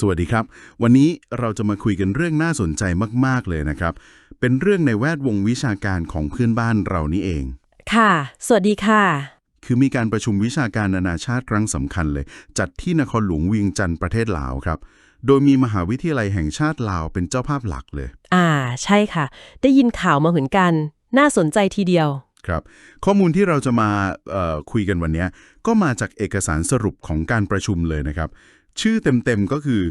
สวัสดีครับ วันนี้เราจะมาคุยกันเรื่องน่าสนใจมาก ๆ เลยนะครับ เป็นเรื่องในแวดวงวิชาการของเพื่อนบ้านเรานี่เอง ค่ะ สวัสดีค่ะ คือมีการประชุมวิชาการนานาชาติครั้งสำคัญเลย จัดที่นครหลวงเวียงจันทร์ประเทศลาวครับ โดยมีมหาวิทยาลัยแห่งชาติลาวเป็นเจ้าภาพหลักเลย อ่า ใช่ค่ะ ได้ยินข่าวมาเหมือนกัน น่าสนใจทีเดียวครับข้อมูลที่เราจะมาเอ่อคุยกันวันนี้ก็มาจากเอกสารสรุปของการประชุมเลยนะครับ ชื่อเต็มๆก็คือ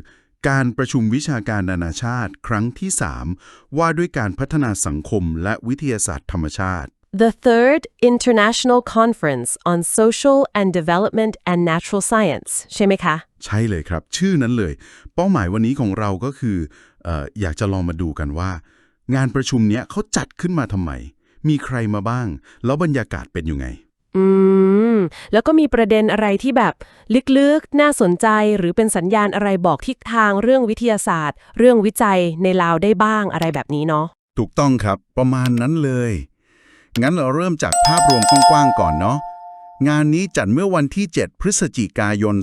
การประชุมวิชาการนานาชาติครั้งที่ 3 ว่าด้วยการพัฒนาสังคมและวิทยาศาสตร์ธรรมชาติ The Third International Conference on Social and Development and Natural Science ใช่ไหมคะ ใช่เลยครับ ชื่อนั้นเลย เป้าหมายวันนี้ของเราก็คือเอออยากจะลองมาดูกันว่า งานประชุมเนี้ยเขาจัดขึ้นมาทำไม มีใครมาบ้าง แล้วบรรยากาศเป็นยังไง อืม แล้วก็มีประเด็นอะไรที่แบบลึกๆ น่าสนใจ หรือเป็นสัญญาณอะไรบอกทิศทางเรื่องวิทยาศาสตร์ เรื่องวิจัยในลาวได้บ้างอะไรแบบนี้เนาะถูกต้องครับ ประมาณนั้นเลย งั้นเราเริ่มจากภาพรวมกว้างๆก่อนเนาะงานนี้จัดเมื่อวันที่ 7 พฤศจิกายน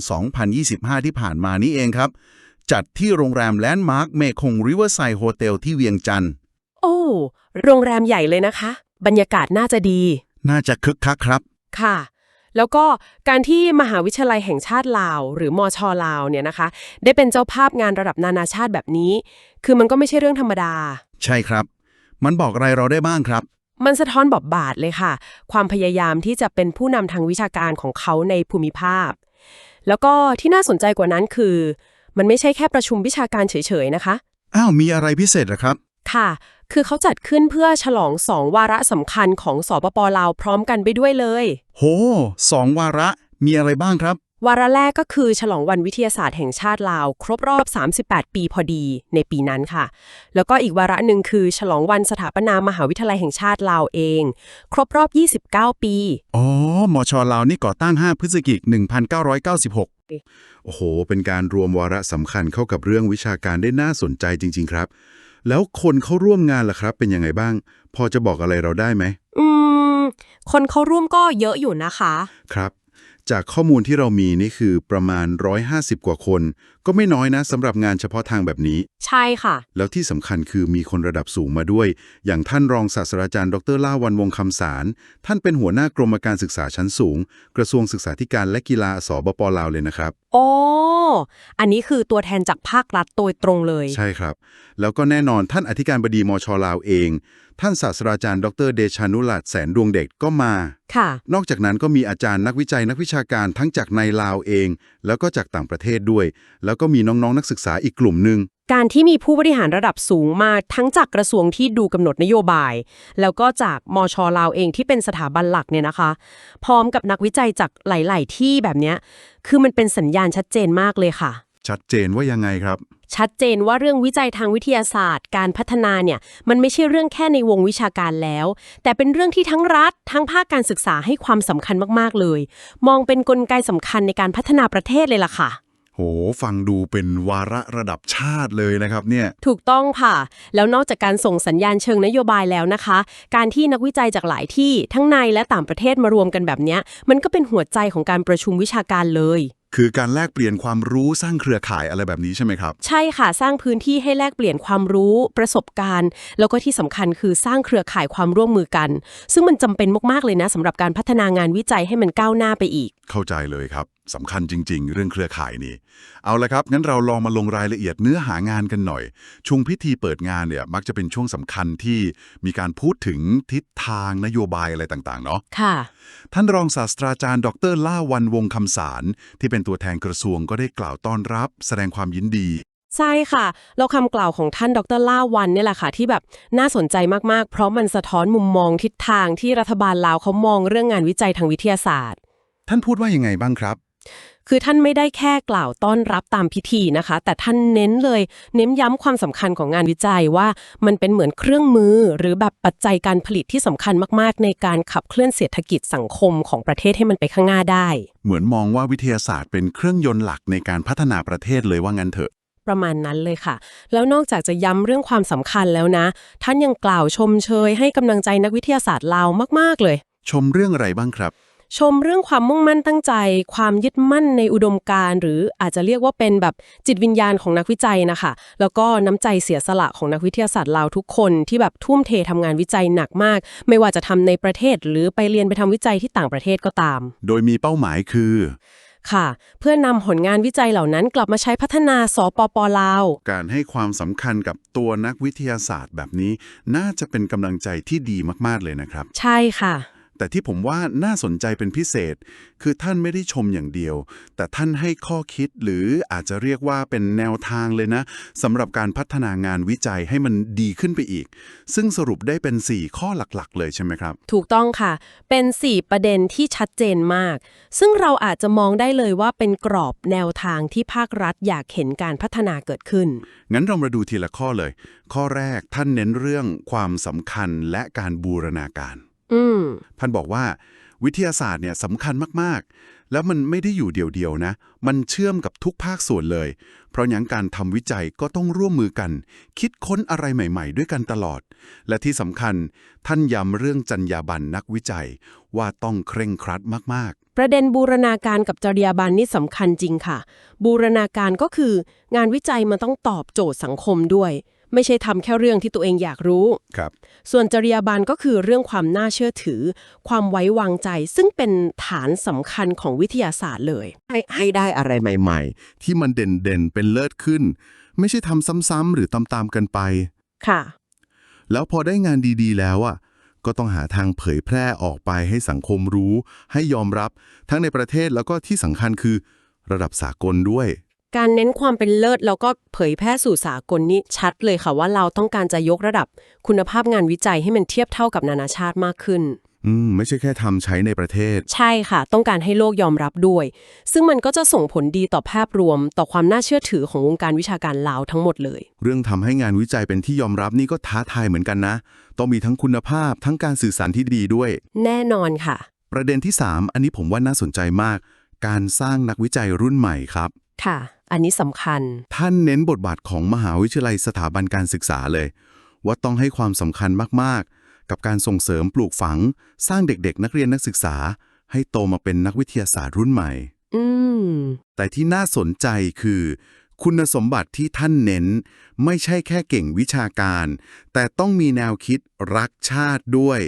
2025 ที่ผ่านมานี้เองครับ จัดที่โรงแรมแลนด์มาร์คเมคงริเวอร์ไซด์โฮเทลที่เวียงจันทร์โอ้โรงแรมใหญ่เลยนะคะ บรรยากาศน่าจะดี น่าจะคึกคักครับ ค่ะ แล้วก็การที่มหาวิทยาลัยแห่งชาติลาว หรือมอชอลาวเนี่ยนะคะ ได้เป็นเจ้าภาพงานระดับนานาชาติแบบนี้ คือมันก็ไม่ใช่เรื่องธรรมดา ใช่ครับ มันบอกอะไรเราได้บ้างครับ มันสะท้อนบอบบาดเลยค่ะ ความพยายามที่จะเป็นผู้นำทางวิชาการของเขาในภูมิภาค แล้วก็ที่น่าสนใจกว่านั้นคือ มันไม่ใช่แค่ประชุมวิชาการเฉยๆนะคะ อ้าวมีอะไรพิเศษเหรอครับ ค่ะ คือเขาจัดขึ้นเพื่อฉลองสองวาระสำคัญของสปปลาวพร้อมกันไปด้วยเลย โหสองวาระมีอะไรบ้างครับ วาระแรกก็คือฉลองวันวิทยาศาสตร์แห่งชาติลาว ครบรอบ 38 ปีพอดีในปีนั้นค่ะ แล้วก็อีกวาระหนึ่งคือ ฉลองวันสถาปนามหาวิทยาลัยแห่งชาติลาวเอง ครบรอบ 29 ปี อ๋อมชลาวนี่ก่อตั้ง 5 พฤศจิกายน1996 โอ้โห เป็นการรวมวาระสำคัญเข้ากับเรื่องวิชาการได้น่าสนใจจริง ๆ ครับ แล้วคนเข้าร่วมงานล่ะครับ เป็นยังไงบ้าง พอจะบอกอะไรเราได้ไหม อืม คนเข้าร่วมก็เยอะอยู่นะคะ ครับ จากข้อมูลที่เรามีนี่คือประมาณ 150 กว่าคน ก็ไม่น้อยนะสำหรับงานเฉพาะทางแบบนี้ ใช่ค่ะ แล้วที่สำคัญคือมีคนระดับสูงมาด้วย อย่างท่านรองศาสตราจารย์ ดรล่าวันวงศ์คำสาร ท่านเป็นหัวหน้ากรมการศึกษาชั้นสูง กระทรวงศึกษาธิการและกีฬาสบปลาวเลยนะครับ โอ้ อันนี้คือตัวแทนจากภาครัฐโดยตรงเลย ใช่ครับ แล้วก็แน่นอนท่านอธิการบดีมชลาวเอง ท่านศาสตราจารย์ ดรเดชานุลัดแสนดวงเด็กก็มา ค่ะ นอกจากนั้นก็มีอาจารย์นักวิจัยนักวิชาการทั้งจากในลาวเอง แล้วก็จากต่างประเทศด้วย แล้วก็มีน้องๆนักศึกษาอีกกลุ่มหนึ่งการที่มีผู้บริหารระดับสูงมาทั้งจากกระทรวงที่ดูกำหนดนโยบาย แล้วก็จากมชลาวเองที่เป็นสถาบันหลักเนี่ยนะคะ พร้อมกับนักวิจัยจากหลาย ๆ ที่แบบเนี้ยคือมันเป็นสัญญาณชัดเจนมากเลยค่ะ ชัดเจนว่ายังไงครับ ชัดเจนว่าเรื่องวิจัยทางวิทยาศาสตร์ การพัฒนาเนี่ยมันไม่ใช่เรื่องแค่ในวงวิชาการแล้ว แต่เป็นเรื่องที่ทั้งรัฐ ทั้งภาคการศึกษาให้ความสำคัญมากๆเลย มองเป็นนกลไกสำคัญในการพัฒนาประเทศเลยล่ะค่ะ โห ฟังดูเป็นวาระระดับชาติเลยนะครับเนี่ย ถูกต้องค่ะ แล้วนอกจากการส่งสัญญาณเชิงนโยบายแล้วนะคะ การที่นักวิจัยจากหลายที่ทั้งในและต่างประเทศมารวมกันแบบเนี้ย มันก็เป็นหัวใจของการประชุมวิชาการเลย คือการแลกเปลี่ยนความรู้สร้างเครือข่ายอะไรแบบนี้ใช่ไหมครับ ใช่ค่ะ สร้างพื้นที่ให้แลกเปลี่ยนความรู้ ประสบการณ์ แล้วก็ที่สำคัญคือสร้างเครือข่ายความร่วมมือกัน ซึ่งมันจำเป็นมากๆเลยนะสำหรับการพัฒนางานวิจัยให้มันก้าวหน้าไปอีก เข้าใจเลยครับ สำคัญจริง ๆ เรื่องเครือข่ายนี่ เอาละครับ งั้นเราลองมาลงรายละเอียดเนื้อหางานกันหน่อย ช่วงพิธีเปิดงานเนี่ยมักจะเป็นช่วงสำคัญที่มีการพูดถึงทิศทางนโยบายอะไรต่างๆ เนาะ ค่ะ ท่านรองศาสตราจารย์ ดรล่าวันวงคำสาร ที่เป็นตัวแทนกระทรวงก็ได้กล่าวต้อนรับ แสดงความยินดี ใช่ค่ะแล้วคำกล่าวของท่านดรล่าวันเนี่ยแหละค่ะ ที่แบบน่าสนใจมากๆ เพราะมันสะท้อนมุมมองทิศทางที่รัฐบาลลาวเขามองเรื่องงานวิจัยทางวิทยาศาสตร์ ท่านพูดว่ายังไงบ้างครับ คือท่านไม่ได้แค่กล่าวต้อนรับตามพิธีนะคะ แต่ท่านเน้นเลยเน้นย้ำความสำคัญของงานวิจัยว่ามันเป็นเหมือนเครื่องมือ หรือแบบปัจจัยการผลิตที่สำคัญมากๆ ในการขับเคลื่อนเศรษฐกิจสังคมของประเทศให้มันไปข้างหน้าได้ เหมือนมองว่าวิทยาศาสตร์เป็นเครื่องยนต์หลักในการพัฒนาประเทศเลยว่างั้นเถอะประมาณนั้นเลยค่ะ แล้วนอกจากจะย้ำเรื่องความสำคัญแล้วนะ ท่านยังกล่าวชมเชยให้กำลังใจนักวิทยาศาสตร์ลาวมาก ๆ เลย ชมเรื่องอะไรบ้างครับ ชมเรื่องความมุ่งมั่นตั้งใจ ความยึดมั่นในอุดมการณ์หรืออาจจะเรียกว่าเป็นแบบจิตวิญญาณของนักวิจัยนะคะ แล้วก็น้ำใจเสียสละของนักวิทยาศาสตร์ลาวทุกคนที่แบบทุ่มเททำงานวิจัยหนักมาก ไม่ว่าจะทำในประเทศ หรือไปเรียนไปทำวิจัยที่ต่างประเทศก็ตาม โดยมีเป้าหมายคือ ค่ะ เพื่อนำผลงานวิจัยเหล่านั้นกลับมาใช้พัฒนาสปปลาว การให้ความสำคัญกับตัวนักวิทยาศาสตร์แบบนี้ น่าจะเป็นกำลังใจที่ดีมากๆเลยนะครับ ใช่ค่ะ แต่ที่ผมว่าน่าสนใจเป็นพิเศษ คือท่านไม่ได้ชมอย่างเดียว แต่ท่านให้ข้อคิดหรืออาจจะเรียกว่าเป็นแนวทางเลยนะสำหรับการพัฒนางานวิจัยให้มันดีขึ้นไปอีก ซึ่งสรุปได้เป็น 4 ข้อหลักๆ เลยใช่ไหมครับ ถูกต้องค่ะ เป็น 4 ประเด็นที่ชัดเจนมาก ซึ่งเราอาจจะมองได้เลยว่าเป็นกรอบแนวทางที่ภาครัฐอยากเห็นการพัฒนาเกิดขึ้น งั้นเรามาดูทีละข้อเลย ข้อแรกท่านเน้นเรื่องความสำคัญและการบูรณาการอืม ท่านบอกว่าวิทยาศาสตร์เนี่ยสำคัญมากๆ แล้วมันไม่ได้อยู่เดียวๆนะ มันเชื่อมกับทุกภาคส่วนเลย เพราะอย่างการทำวิจัยก็ต้องร่วมมือกัน คิดค้นอะไรใหม่ๆ ด้วยกันตลอด และที่สำคัญท่านย้ำเรื่องจรรยาบรรณนักวิจัยว่าต้องเคร่งครัดมากประเด็นบูรณาการกับจริยาบรรณนี่สำคัญจริงค่ะ บูรณาการก็คืองานวิจัยมันต้องตอบโจทย์สังคมด้วย ไม่ใช่ทำแค่เรื่องที่ตัวเองอยากรู้ๆครับ ส่วนจริยาบรรณก็คือเรื่องความน่าเชื่อถือ ความไว้วางใจ ซึ่งเป็นฐานสำคัญของวิทยาศาสตร์เลย ให้ให้ได้อะไรใหม่ๆ ที่มันเด่นๆ เป็นเลิศขึ้น ไม่ใช่ทำซ้ำๆหรือตามๆกันไป ค่ะ แล้วพอได้งานดีๆ แล้วอะก็ต้องหาทางเผยแพร่ออกไปให้สังคมรู้ ให้ยอมรับทั้งในประเทศแล้วก็ที่สำคัญคือ ระดับสากลด้วย การเน้นความเป็นเลิศแล้วก็เผยแพร่สู่สากลนี่ชัดเลยค่ะว่าเราต้องการจะยกระดับคุณภาพงานวิจัยให้มันเทียบเท่ากับนานาชาติมากขึ้น อืม ไม่ใช่แค่ทำใช้ในประเทศ ใช่ค่ะ ต้องการให้โลกยอมรับด้วย ซึ่งมันก็จะส่งผลดีต่อภาพรวม ต่อความน่าเชื่อถือของวงการวิชาการลาวทั้งหมดเลย เรื่องทำให้งานวิจัยเป็นที่ยอมรับนี่ก็ท้าทายเหมือนกันนะ ต้องมีทั้งคุณภาพทั้งการสื่อสารที่ดีด้วย แน่นอนค่ะ ประเด็นที่ 3 อันนี้ผมว่าน่าสนใจมาก การสร้างนักวิจัยรุ่นใหม่ครับ ค่ะ อันนี้สำคัญ ท่านเน้นบทบาทของมหาวิทยาลัยสถาบันการศึกษาเลย ว่าต้องให้ความสำคัญมากๆ กับการส่งเสริมปลูกฝัง สร้างเด็กๆ นักเรียนนักศึกษา ให้โตมาเป็นนักวิทยาศาสตร์รุ่นใหม่ อืม แต่ที่น่าสนใจคือ คุณสมบัติที่ท่านเน้น ไม่ใช่แค่เก่งวิชาการ แต่ต้องมีแนวคิดรักชาติด้วย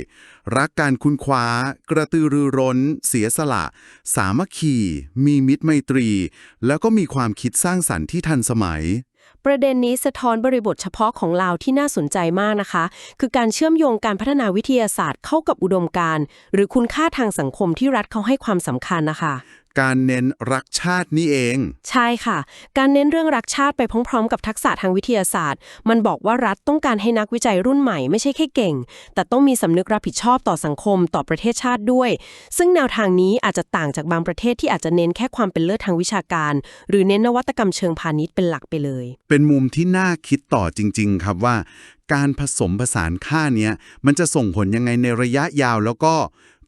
รักการคุณคว้า กระตือรือร้น เสียสละ สามัคคี มีมิตรไมตรี แล้วก็มีความคิดสร้างสรรค์ที่ทันสมัยประเด็นนี้สะท้อนบริบทเฉพาะของลาวที่น่าสนใจมากนะคะ คือการเชื่อมโยงการพัฒนาวิทยาศาสตร์เข้ากับอุดมการณ์ หรือคุณค่าทางสังคมที่รัฐเขาให้ความสำคัญนะคะการเน้นรักชาตินี่เอง ใช่ค่ะ การเน้นเรื่องรักชาติไปพร้อมๆ กับทักษะทางวิทยาศาสตร์ มันบอกว่ารัฐต้องการให้นักวิจัยรุ่นใหม่ไม่ใช่แค่เก่ง แต่ต้องมีสำนึกรับผิดชอบต่อสังคมต่อประเทศชาติด้วย ซึ่งแนวทางนี้อาจจะต่างจากบางประเทศที่อาจจะเน้นแค่ความเป็นเลิศทางวิชาการ หรือเน้นนวัตกรรมเชิงพาณิชย์เป็นหลักไปเลย เป็นมุมที่น่าคิดต่อจริง ๆ ครับว่า การผสมผสานค่าเนี้ยมันจะส่งผลยังไงในระยะยาวแล้วก็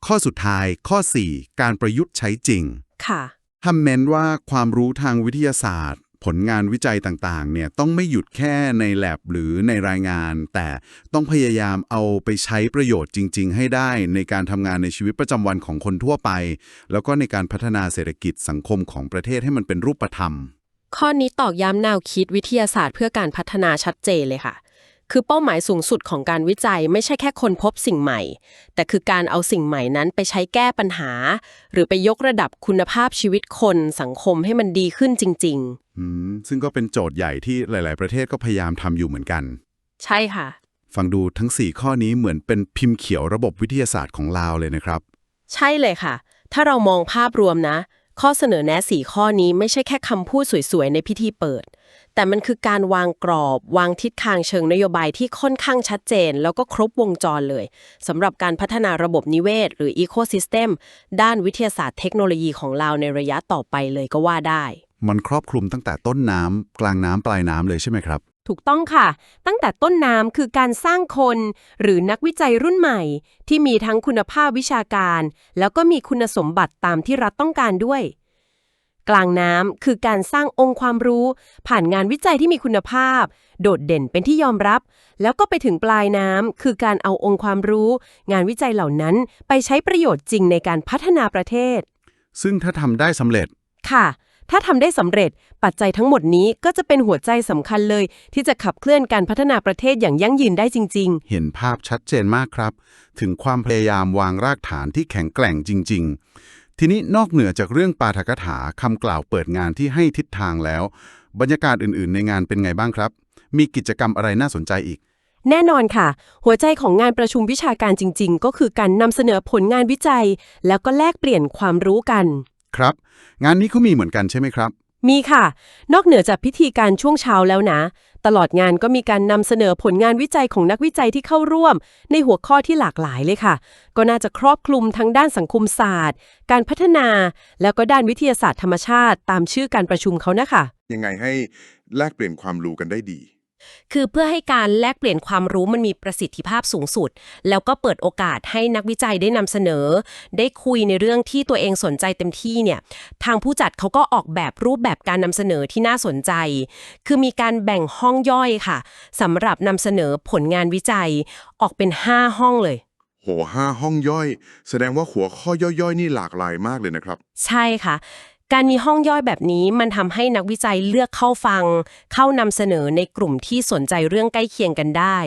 ข้อสุดท้ายข้อ 4 การประยุกต์ใช้จริง ค่ะทำเม้นว่าความรู้ทางวิทยาศาสตร์ ผลงานวิจัยต่างๆ เนี่ยต้องไม่หยุดแค่ในแลบหรือในรายงาน แต่ต้องพยายามเอาไปใช้ประโยชน์จริง ๆ ให้ได้ในการทำงานในชีวิตประจำวันของคนทั่วไป แล้วก็ในการพัฒนาเศรษฐกิจสังคมของประเทศให้มันเป็นรูปธรรม ข้อนี้ตอกย้ำแนวคิดวิทยาศาสตร์เพื่อการพัฒนาชัดเจนเลยค่ะ คือเป้าหมายสูงสุดของการวิจัยไม่ใช่แค่คนพบสิ่งใหม่ แต่คือการเอาสิ่งใหม่นั้นไปใช้แก้ปัญหา หรือไปยกระดับคุณภาพชีวิตคนสังคมให้มันดีขึ้นจริงอืมซึ่งก็เป็นโจทย์ใหญ่ที่หลาย ๆ ประเทศก็พยายามทำอยู่เหมือนกันๆใช่ค่ะ ฟังดูทั้ง 4 ข้อนี้เหมือนเป็นพิมพ์เขียวระบบวิทยาศาสตร์ของลาวเลยนะครับ ใช่เลยค่ะ ถ้าเรามองภาพรวมนะ ข้อเสนอแนะสีข้อนี้ไม่ใช่แค่คำพูดสวยๆ ในพิธีเปิด แต่มันคือการวางกรอบ วางทิศทางเชิงนโยบายที่ค่อนข้างชัดเจน แล้วก็ครบวงจรเลยสำหรับการพัฒนาระบบนิเวศ หรือ Ecosystem ด้านวิทยาศาสตร์เทคโนโลยีของเราในระยะต่อไปเลยก็ว่าได้ มันครอบคลุมตั้งแต่ต้นน้ำกลางน้ำปลายน้ำเลยใช่ไหมครับ ถูกต้องค่ะ ตั้งแต่ต้นน้ำคือการสร้างคน หรือนักวิจัยรุ่นใหม่ ที่มีทั้งคุณภาพวิชาการ แล้วก็มีคุณสมบัติตามที่รัฐต้องการด้วย กลางน้ำคือการสร้างองค์ความรู้ ผ่านงานวิจัยที่มีคุณภาพ โดดเด่นเป็นที่ยอมรับ แล้วก็ไปถึงปลายน้ำคือการเอาองค์ความรู้ งานวิจัยเหล่านั้นไปใช้ประโยชน์จริงในการพัฒนาประเทศ ซึ่งถ้าทำได้สำเร็จค่ะ ถ้าทำได้สำเร็จปัจจัยทั้งหมดนี้ก็จะเป็นหัวใจสำคัญเลย ที่จะขับเคลื่อนการพัฒนาประเทศอย่างยั่งยืนได้จริงเห็นภาพชัดเจนมากครับ ถึงความพยายามวางรากฐานที่แข็งแกร่งจริง ๆ ทีนี้นอกเหนือจากเรื่องปาฐกถาคำกล่าวเปิดงานที่ให้ทิศทางแล้ว บรรยากาศอื่น ๆ ในงานเป็นไงบ้างครับ มีกิจกรรมอะไรน่าสนใจอีกๆแน่นอนค่ะ หัวใจของงานประชุมวิชาการจริง ๆ ก็คือการนำเสนอผลงานวิจัย แล้วก็แลกเปลี่ยนความรู้กัน ครับ งานนี้เขามีเหมือนกันใช่ไหมครับ มีค่ะ นอกเหนือจากพิธีการช่วงเช้าแล้วนะ ตลอดงานก็มีการนำเสนอผลงานวิจัยของนักวิจัยที่เข้าร่วม ในหัวข้อที่หลากหลายเลยค่ะ ก็น่าจะครอบคลุมทั้งด้านสังคมศาสตร์ การพัฒนา แล้วก็ด้านวิทยาศาสตร์ธรรมชาติ ตามชื่อการประชุมเขานะคะ ยังไงให้แลกเปลี่ยนความรู้กันได้ดี คือเพื่อให้การแลกเปลี่ยนความรู้มันมีประสิทธิภาพสูงสุด แล้วก็เปิดโอกาสให้นักวิจัยได้นำเสนอ ได้คุยในเรื่องที่ตัวเองสนใจเต็มที่เนี่ยทางผู้จัดเขาก็ออกแบบรูปแบบการนำเสนอที่น่าสนใจ คือมีการแบ่งห้องย่อยค่ะสำหรับนำเสนอผลงานวิจัยออกเป็น 5 ห้องเลยโหห้าห้องย่อย แสดงว่าหัวข้อย่อยๆ นี่หลากหลายมากเลยนะครับ ใช่ค่ะ การมีห้องย่อยแบบนี้มันทำให้นักวิจัยเลือกเข้าฟัง เข้านำเสนอในกลุ่มที่สนใจเรื่องใกล้เคียงกันได้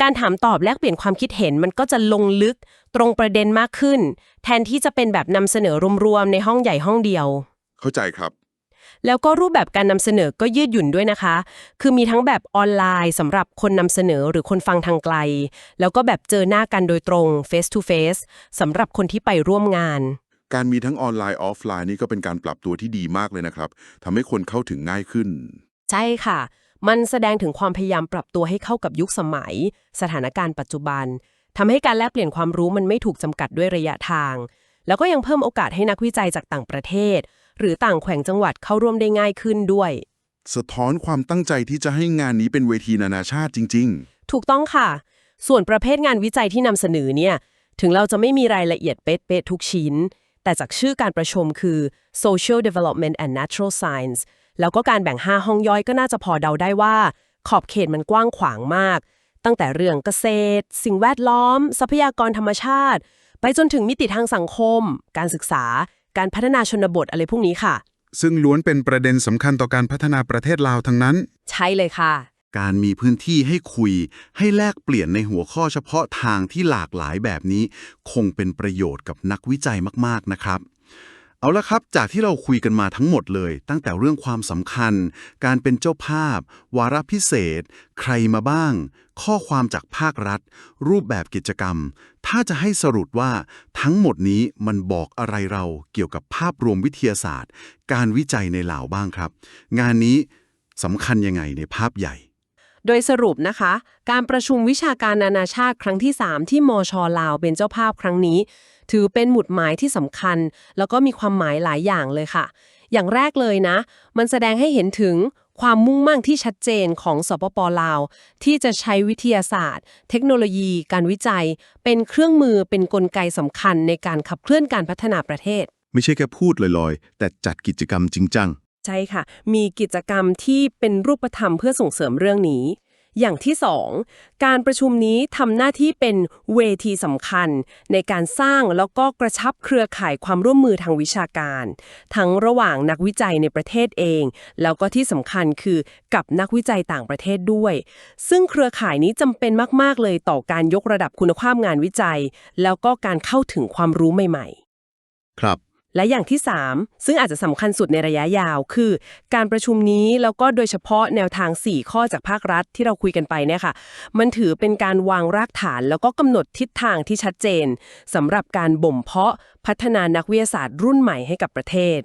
การถามตอบแลกเปลี่ยนความคิดเห็นมันก็จะลงลึกตรงประเด็นมากขึ้น แทนที่จะเป็นแบบนำเสนอรวมๆในห้องใหญ่ห้องเดียว เข้าใจครับแล้วก็รูปแบบการนำเสนอก็ยืดหยุ่นด้วยนะคะ คือมีทั้งแบบออนไลน์สำหรับคนนำเสนอหรือคนฟังทางไกล แล้วก็แบบเจอหน้ากันโดยตรง face to face สำหรับคนที่ไปร่วมงาน การมีทั้งออนไลน์ออฟไลน์นี่ก็เป็นการปรับตัวที่ดีมากเลยนะครับทำให้คนเข้าถึงง่ายขึ้น ใช่ค่ะ มันแสดงถึงความพยายามปรับตัวให้เข้ากับยุคสมัย สถานการณ์ปัจจุบันทำให้การแลกเปลี่ยนความรู้มันไม่ถูกจำกัดด้วยระยะทาง แล้วก็ยังเพิ่มโอกาสให้นักวิจัยจากต่างประเทศ หรือต่างแขวงจังหวัดเข้าร่วมได้ง่ายขึ้นด้วย สะท้อนความตั้งใจที่จะให้งานนี้เป็นเวทีนานาชาติจริง ถูกต้องค่ะ ส่วนประเภทงานวิจัยที่นำเสนอเนี่ย ถึงเราจะไม่มีรายละเอียดเป๊ะๆทุกชิ้น แต่จากชื่อการประชุมคือ Social Development and Natural Science แล้วก็การแบ่ง 5 ห้องย่อยก็น่าจะพอเดาได้ว่า ขอบเขตมันกว้างขวางมาก ตั้งแต่เรื่องเกษตร สิ่งแวดล้อม ทรัพยากรธรรมชาติ ไปจนถึงมิติทางสังคม การศึกษา การพัฒนาชนบทอะไรพวกนี้ค่ะๆซึ่งล้วนเป็นประเด็นสำคัญต่อการพัฒนาประเทศลาวทั้งนั้น ใช่เลยค่ะ การมีพื้นที่ให้คุยให้แลกเปลี่ยนในหัวข้อเฉพาะทางที่หลากหลายแบบนี้ คงเป็นประโยชน์กับนักวิจัยมากๆนะครับ เอาละครับ จากที่เราคุยกันมาทั้งหมดเลย ตั้งแต่เรื่องความสำคัญ การเป็นเจ้าภาพ วาระพิเศษ ใครมาบ้าง ข้อความจากภาครัฐ รูปแบบกิจกรรม ถ้าจะให้สรุปว่าทั้งหมดนี้มันบอกอะไรเราเกี่ยวกับภาพรวมวิทยาศาสตร์ การวิจัยในเหล่าบ้างครับ งานนี้สำคัญยังไงในภาพใหญ่ โดยสรุปนะคะ การประชุมวิชาการนานาชาติครั้งที่ 3 ที่มชลาวเป็นเจ้าภาพครั้งนี้ ถือเป็นหมุดหมายที่สำคัญ แล้วก็มีความหมายหลายอย่างเลยค่ะ อย่างแรกเลยนะ มันแสดงให้เห็นถึงความมุ่งมั่นที่ชัดเจนของสปปลาว ที่จะใช้วิทยาศาสตร์ เทคโนโลยี การวิจัย เป็นเครื่องมือเป็นนกลไกสำคัญในการขับเคลื่อนการพัฒนาประเทศ ไม่ใช่แค่พูดลอยๆ แต่จัดกิจกรรมจริงจัง ใช่ค่ะ มีกิจกรรมที่เป็นรูปธรรมเพื่อส่งเสริมเรื่องนี้ อย่างที่สองการประชุมนี้ทำหน้าที่เป็นเวทีสำคัญ ในการสร้างแล้วก็กระชับเครือข่ายความร่วมมือทางวิชาการ ทั้งระหว่างนักวิจัยในประเทศเอง แล้วก็ที่สำคัญคือกับนักวิจัยต่างประเทศด้วย ซึ่งเครือข่ายนี้จำเป็นมาก ๆ เลยต่อการยกระดับคุณภาพงานวิจัย แล้วก็การเข้าถึงความรู้ใหม่ ๆ ครับ และอย่างที่ 3 ซึ่งอาจจะสำคัญสุดในระยะยาว คือ การประชุมนี้แล้วก็โดยเฉพาะแนวทาง 4 ข้อจากภาครัฐที่เราคุยกันไปเนี่ยค่ะ มันถือเป็นการวางรากฐาน แล้วก็กำหนดทิศทางที่ชัดเจนสำหรับการบ่มเพาะพัฒนานักวิทยาศาสตร์รุ่นใหม่ให้กับประเทศ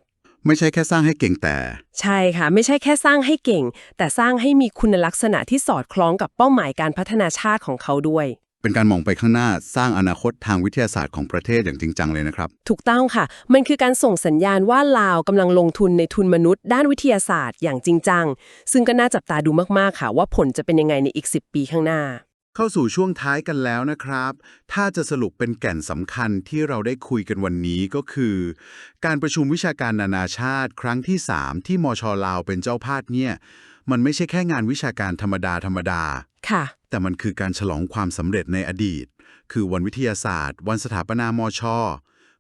ไม่ใช่แค่สร้างให้เก่งแต่ ใช่ค่ะ ไม่ใช่แค่สร้างให้เก่ง แต่สร้างให้มีคุณลักษณะที่สอดคล้องกับเป้าหมายการพัฒนาชาติของเขาด้วย เป็นการมองไปข้างหน้าสร้างอนาคตทางวิทยาศาสตร์ของประเทศอย่างจริงจังเลยนะครับ ถูกต้องค่ะ มันคือการส่งสัญญาณว่าลาวกำลังลงทุนในทุนมนุษย์ ด้านวิทยาศาสตร์อย่างจริงจัง ซึ่งก็น่าจับตาดูมากๆค่ะ ว่าผลจะเป็นยังไงในอีก 10 ปีข้างหน้า เข้าสู่ช่วงท้ายกันแล้วนะครับ ถ้าจะสรุปเป็นแก่นสำคัญที่เราได้คุยกันวันนี้ก็คือ การประชุมวิชาการนานาชาติ ครั้งที่ 3 ที่มชลาวเป็นเจ้าภาพเนี่ยมันไม่ใช่แค่งานวิชาการธรรมดาธรรมดาค่ะ แต่มันคือการฉลองความสำเร็จในอดีต คือวันวิทยาศาสตร์ วันสถาปนามช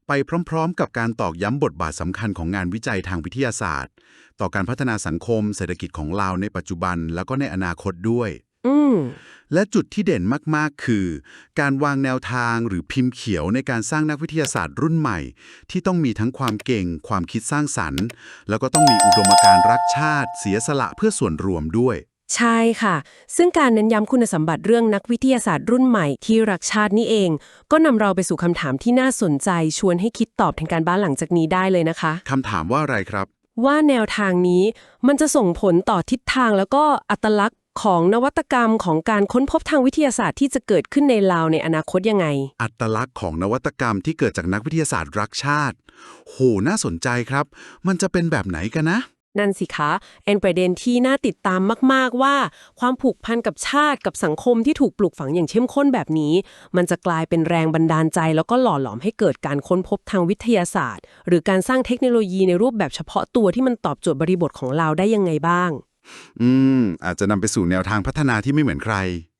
ไปพร้อมๆ กับการตอกย้ำบทบาทสำคัญของงานวิจัยทางวิทยาศาสตร์ ต่อการพัฒนาสังคม เศรษฐกิจของลาวในปัจจุบันแล้วก็ในอนาคตด้วยอืมและจุดที่เด่นมากๆ คือ การวางแนวทางหรือพิมพ์เขียวในการสร้างนักวิทยาศาสตร์รุ่นใหม่ ที่ต้องมีทั้งความเก่ง ความคิดสร้างสรรค์ แล้วก็ต้องมีอุดมการณ์รักชาติ เสียสละเพื่อส่วนรวมด้วย ใช่ค่ะ ซึ่งการเน้นย้ำคุณสมบัติเรื่องนักวิทยาศาสตร์รุ่นใหม่ที่รักชาตินี่เอง ก็นำเราไปสู่คำถามที่น่าสนใจชวนให้คิดตอบทางการบ้านหลังจากนี้ได้เลยนะคะ คำถามว่าอะไรครับ ว่าแนวทางนี้มันจะส่งผลต่อทิศทางแล้วก็อัตลักษณ์ของนวัตกรรมของการค้นพบทางวิทยาศาสตร์ที่จะเกิดขึ้นในลาวในอนาคตยังไง อัตลักษณ์ของนวัตกรรมที่เกิดจากนักวิทยาศาสตร์รักชาติ โห น่าสนใจครับ มันจะเป็นแบบไหนกันนะ นั่นสิคะเป็นประเด็นที่น่าติดตามมาก ๆ ว่า ความผูกพันกับชาติกับสังคมที่ถูกปลูกฝังอย่างเข้มข้นแบบนี้ มันจะกลายเป็นแรงบันดาลใจ แล้วก็หล่อหลอมให้เกิดการค้นพบทางวิทยาศาสตร์ หรือการสร้างเทคโนโลยีในรูปแบบเฉพาะตัวที่มันตอบโจทย์บริบทของเราได้ยังไงบ้าง อืม อาจจะนำไปสู่แนวทางพัฒนาที่ไม่เหมือนใคร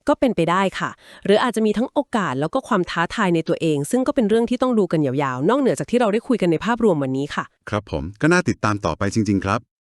ก็เป็นไปได้ค่ะ หรืออาจจะมีทั้งโอกาสแล้วก็ความท้าทายในตัวเอง ซึ่งก็เป็นเรื่องที่ต้องดูกันยาวๆ นอกเหนือจากที่เราได้คุยกันในภาพรวมวันนี้ค่ะ ครับผมก็น่าติดตามต่อไปจริง ๆ ครับ